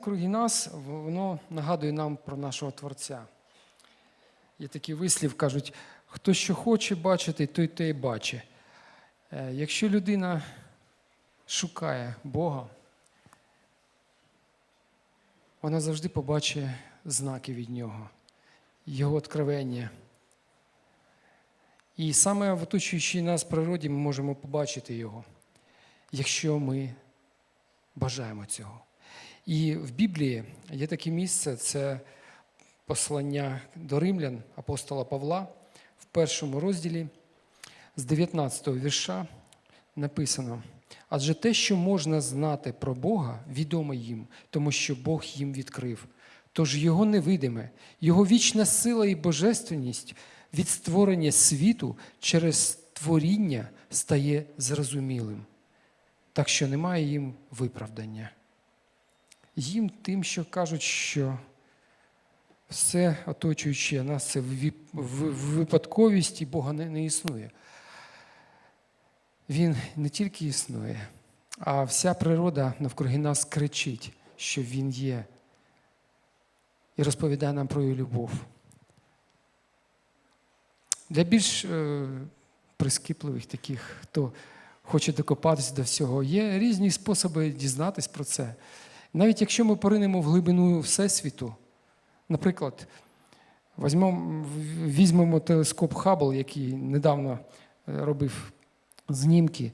навкруги нас, воно нагадує нам про нашого Творця. Є такий вислів, кажуть, хто що хоче бачити, той те й бачить. Е, Якщо людина шукає Бога, вона завжди побачить знаки від нього, його откровення. І саме в оточуючій нас природі ми можемо побачити його, якщо ми бажаємо цього. І в Біблії є таке місце, це послання до римлян апостола Павла в першому розділі з 19 го вірша написано: адже те, що можна знати про Бога, відомо їм, тому що Бог їм відкрив. Тож його невидиме, його вічна сила і божественність від створення світу через творіння стає зрозумілим, так що немає їм виправдання. Їм тим, що кажуть, що все оточуюче нас це випадковість і Бога не, не існує. Він не тільки існує, а вся природа навкруги нас кричить, що Він є, і розповідає нам про її любов. Для більш е, прискіпливих таких, хто хоче докопатися до всього, є різні способи дізнатись про це. Навіть якщо ми поринемо в глибину Всесвіту, наприклад, візьмемо, візьмемо телескоп Хаббл, який недавно е, робив знімки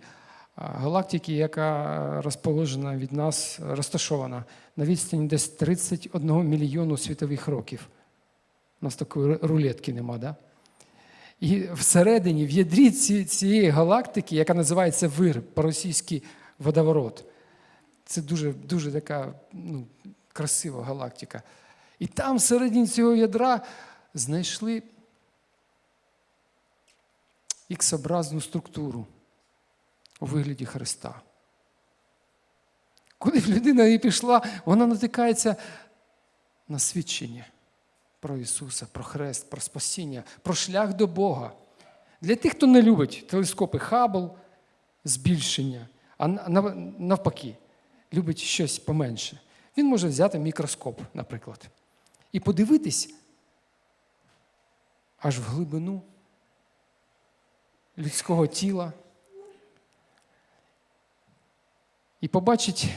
галактики, яка розположена від нас, розташована на відстані десь 31 мільйону світових років. У нас такої рулетки нема, да? І всередині, в ядрі цієї галактики, яка називається вир, по-російськи водоворот. Це дуже, дуже така ну, красива галактика. І там, всередині цього ядра, знайшли іксобразну структуру у вигляді Христа. Куди б людина і пішла, вона натикається на свідчення про Ісуса, про Хрест, про спасіння, про шлях до Бога. Для тих, хто не любить телескопи Хаббл, збільшення, а навпаки, любить щось поменше. Він може взяти мікроскоп, наприклад, і подивитись аж в глибину людського тіла і побачить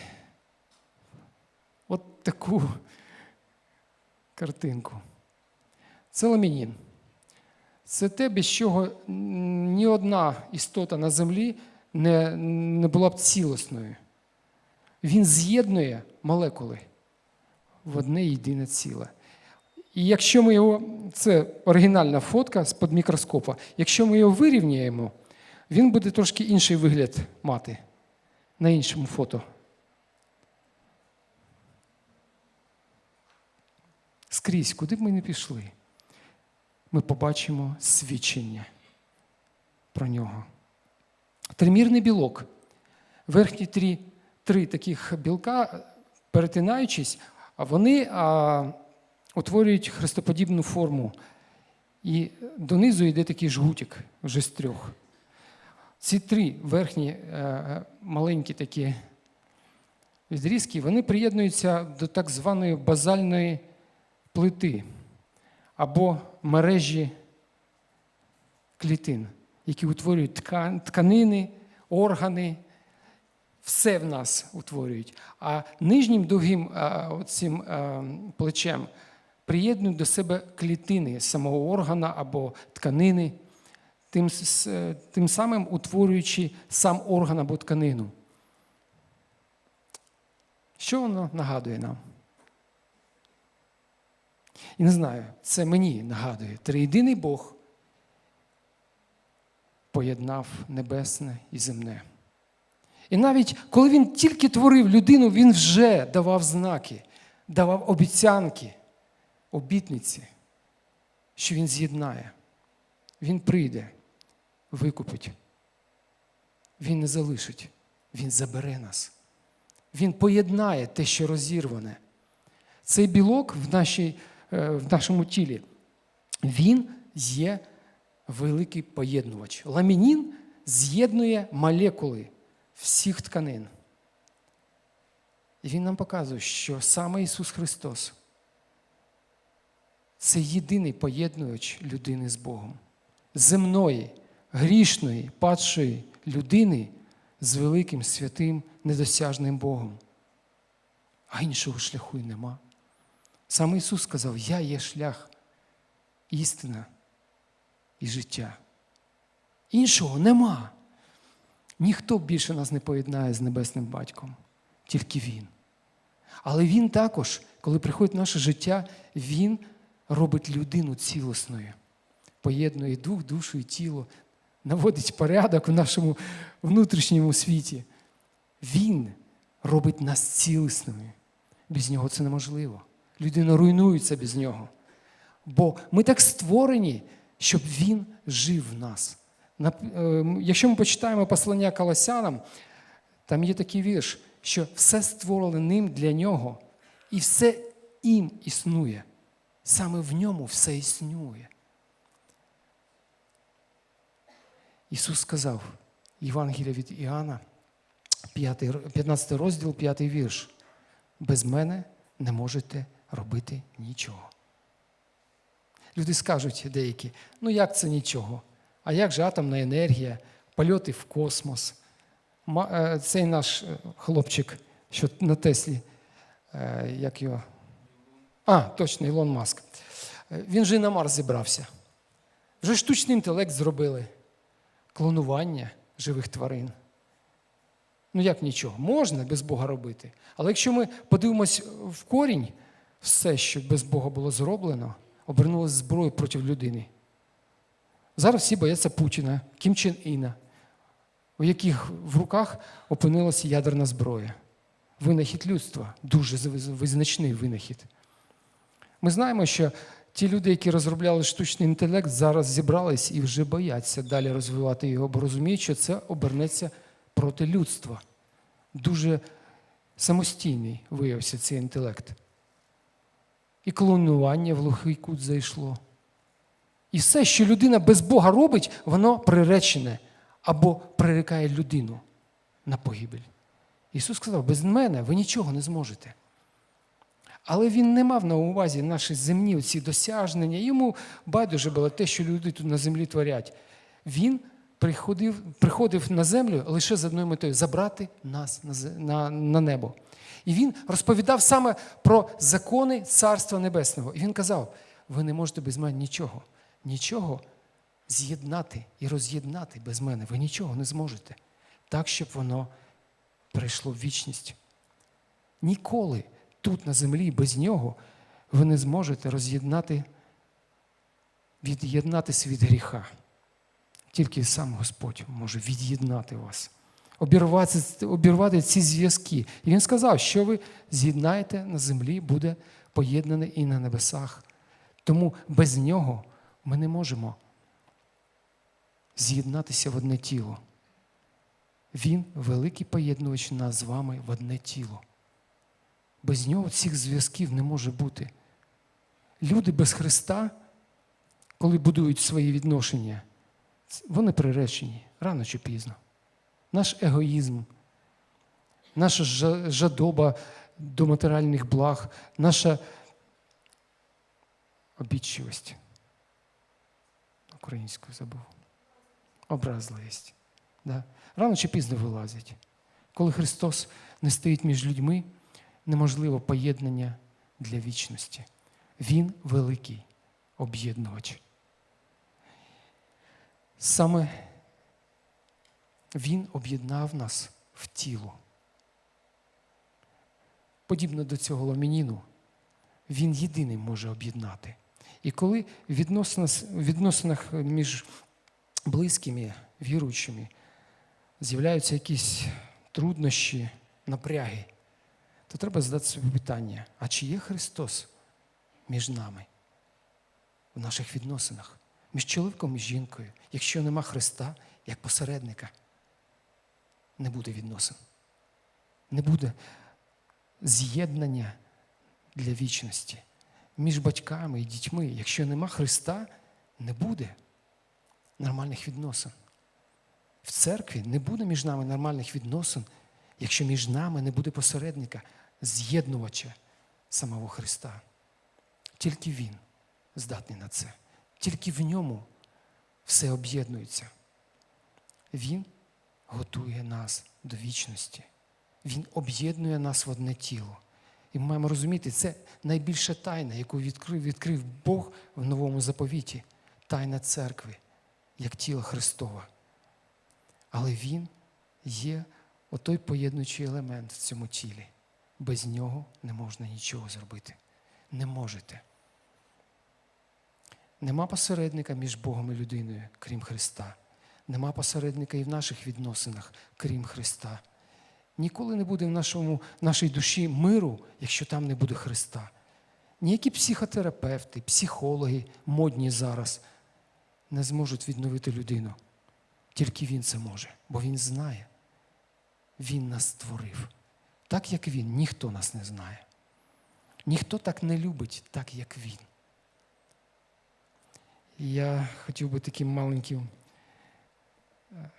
от таку картинку. Це ламінін. Це те, без чого ні одна істота на землі не, не була б цілісною. Він з'єднує молекули в одне єдине ціле. І якщо ми його, це оригінальна фотка з-під мікроскопа, якщо ми його вирівняємо, він буде трошки інший вигляд мати на іншому фото. Скрізь, куди б ми не пішли, ми побачимо свідчення про нього. Тримірний білок. Верхні три, три таких білка, перетинаючись, вони а, утворюють хрестоподібну форму. І донизу йде такий жгутик вже з трьох. Ці три верхні е, маленькі такі відрізки, вони приєднуються до так званої базальної плити або мережі клітин, які утворюють тканини, органи, все в нас утворюють. А нижнім довгим а, цим плечем приєднують до себе клітини самого органа або тканини, тим, тим самим утворюючи сам орган або тканину. Що воно нагадує нам? І не знаю, це мені нагадує. Триєдиний Бог поєднав небесне і земне. І навіть коли він тільки творив людину, він вже давав знаки, давав обіцянки, обітниці, що він з'єднає. Він прийде, викупить. Він не залишить, він забере нас. Він поєднає те, що розірване. Цей білок в, нашій, е, в нашому тілі, він є великий поєднувач. Ламінін з'єднує молекули всіх тканин. І Він нам показує, що саме Ісус Христос це єдиний поєднувач людини з Богом, земної, грішної, падшої людини з великим святим недосяжним Богом. А іншого шляху й нема. Саме Ісус сказав: Я є шлях, істина і життя. Іншого нема. Ніхто більше нас не поєднає з небесним батьком, тільки Він. Але Він також, коли приходить в наше життя, Він робить людину цілісною, поєднує дух, душу і тіло, наводить порядок в нашому внутрішньому світі. Він робить нас цілісними. Без нього це неможливо. Людина руйнується без нього. Бо ми так створені, щоб він жив в нас. Е, Якщо ми почитаємо послання Колосянам, там є такий вірш, що все створене ним для нього, і все їм існує. Саме в ньому все існує. Ісус сказав, Євангелія від Іоанна, 15 розділ, 5 вірш. Без мене не можете робити нічого. Люди скажуть деякі, ну як це нічого? А як же атомна енергія, польоти в космос? Е, Цей наш е, хлопчик, що на Теслі, е, як його? А, точно, Ілон Маск. Він же і на Марс зібрався. Вже штучний інтелект зробили. Клонування живих тварин. Ну як нічого? Можна без Бога робити. Але якщо ми подивимось в корінь, все, що без Бога було зроблено, обернулося зброєю проти людини. Зараз всі бояться Путіна, Кім Чен Іна, у яких в руках опинилася ядерна зброя. Винахід людства дуже визначний винахід. Ми знаємо, що ті люди, які розробляли штучний інтелект, зараз зібрались і вже бояться далі розвивати його, бо розуміють, що це обернеться проти людства. Дуже самостійний виявився цей інтелект. І клонування в глухий кут зайшло. І все, що людина без Бога робить, воно приречене або прирікає людину на погибель. Ісус сказав: без мене ви нічого не зможете. Але він не мав на увазі наші земні ці досягнення. Йому байдуже було те, що люди тут на землі творять. Він приходив, приходив на землю лише з одною метою забрати нас на, на, на небо. І він розповідав саме про закони Царства Небесного. І він казав: ви не можете без мене нічого, нічого з'єднати і роз'єднати без мене. Ви нічого не зможете. Так, щоб воно перейшло в вічність. Ніколи тут на землі без нього ви не зможете роз'єднати, від'єднатися від гріха. Тільки сам Господь може від'єднати вас, обірвати, обірвати ці зв'язки. І він сказав, що ви з'єднаєте на землі, буде поєднане і на небесах. Тому без нього ми не можемо з'єднатися в одне тіло. Він великий поєднувач нас з вами в одне тіло. Без нього цих зв'язків не може бути. Люди без Христа, коли будують свої відношення, вони приречені рано чи пізно. Наш егоїзм, наша жадоба до матеріальних благ, наша обідчивість. Українською забув. Образливість. Да? Рано чи пізно вилазять. Коли Христос не стоїть між людьми, неможливо поєднання для вічності. Він великий об'єднувач. Саме Він об'єднав нас в тіло. Подібно до цього ламініну, він єдиний може об'єднати. І коли в відносинах, відносинах між близькими, віруючими, з'являються якісь труднощі, напряги, то треба задати собі питання: а чи є Христос між нами в наших відносинах, між чоловіком і жінкою? Якщо нема Христа як посередника, не буде відносин, не буде з'єднання для вічності. Між батьками і дітьми, якщо нема Христа, не буде нормальних відносин. В церкві не буде між нами нормальних відносин, якщо між нами не буде посередника з'єднувача самого Христа. Тільки Він здатний на це. Тільки в ньому все об'єднується. Він готує нас до вічності. Він об'єднує нас в одне тіло. І ми маємо розуміти, це найбільша тайна, яку відкрив, відкрив Бог в новому заповіті тайна церкви, як тіло Христова. Але Він є отой поєднуючий елемент в цьому тілі. Без нього не можна нічого зробити. Не можете. Нема посередника між Богом і людиною, крім Христа. Нема посередника і в наших відносинах, крім Христа. Ніколи не буде в нашому, нашій душі миру, якщо там не буде Христа. Ніякі психотерапевти, психологи, модні зараз, не зможуть відновити людину. Тільки Він це може, бо Він знає. Він нас створив. Так, як Він, ніхто нас не знає. Ніхто так не любить, так як Він. Я хотів би таким маленьким е,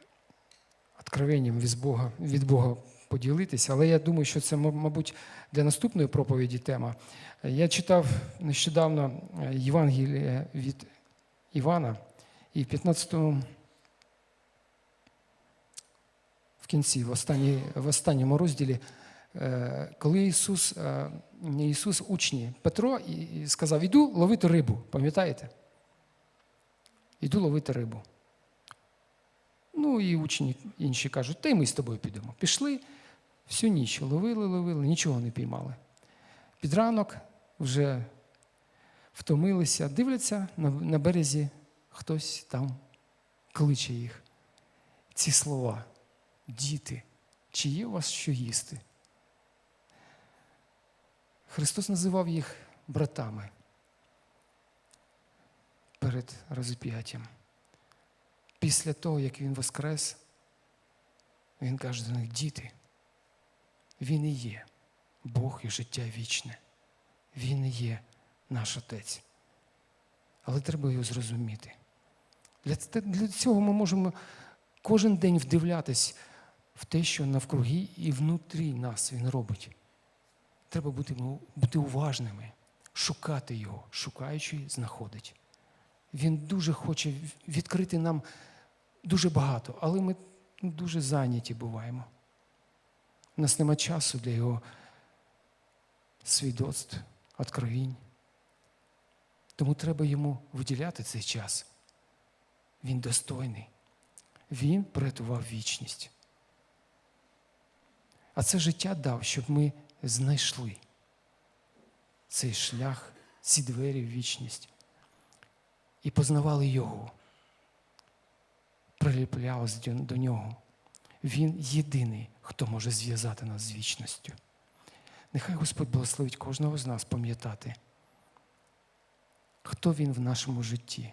откровенням від Бога, від Бога поділитися, але я думаю, що це, мабуть, для наступної проповіді тема. Я читав нещодавно е, Євангеліє від Івана, і в 15 в кінці, в, останній, в останньому розділі, е, коли Ісус, е, не Ісус учні Петро сказав: Іду ловити рибу, пам'ятаєте? Іду ловити рибу. Ну і учні інші кажуть, та й ми з тобою підемо. Пішли всю ніч, ловили, ловили, нічого не піймали. Під ранок вже втомилися, дивляться на, березі, хтось там кличе їх. Ці слова. Діти, чи є у вас що їсти? Христос називав їх братами перед розп'яттям. Після того, як Він воскрес, Він каже до них, діти, Він і є Бог і життя вічне. Він і є наш Отець. Але треба його зрозуміти. Для, для цього ми можемо кожен день вдивлятись в те, що навкруги і внутрі нас Він робить. Треба бути, бути уважними, шукати його, шукаючи, знаходить. Він дуже хоче відкрити нам дуже багато, але ми дуже зайняті буваємо. У нас нема часу для його свідоцтв, откровінь. Тому треба йому виділяти цей час. Він достойний. Він порятував вічність. А це життя дав, щоб ми знайшли цей шлях, ці двері в вічність і познавали Його, приліплялись до- до нього. Він єдиний, хто може зв'язати нас з вічністю. Нехай Господь благословить кожного з нас пам'ятати, хто Він в нашому житті.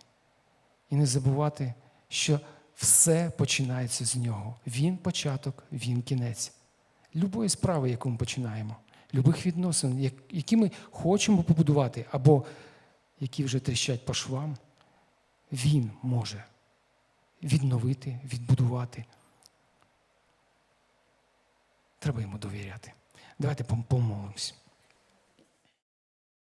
І не забувати, що все починається з нього. Він початок, він кінець. Любої справи, яку ми починаємо, любих відносин, які ми хочемо побудувати, або які вже тріщать по швам, він може відновити, відбудувати. Треба йому довіряти. Давайте помолимось.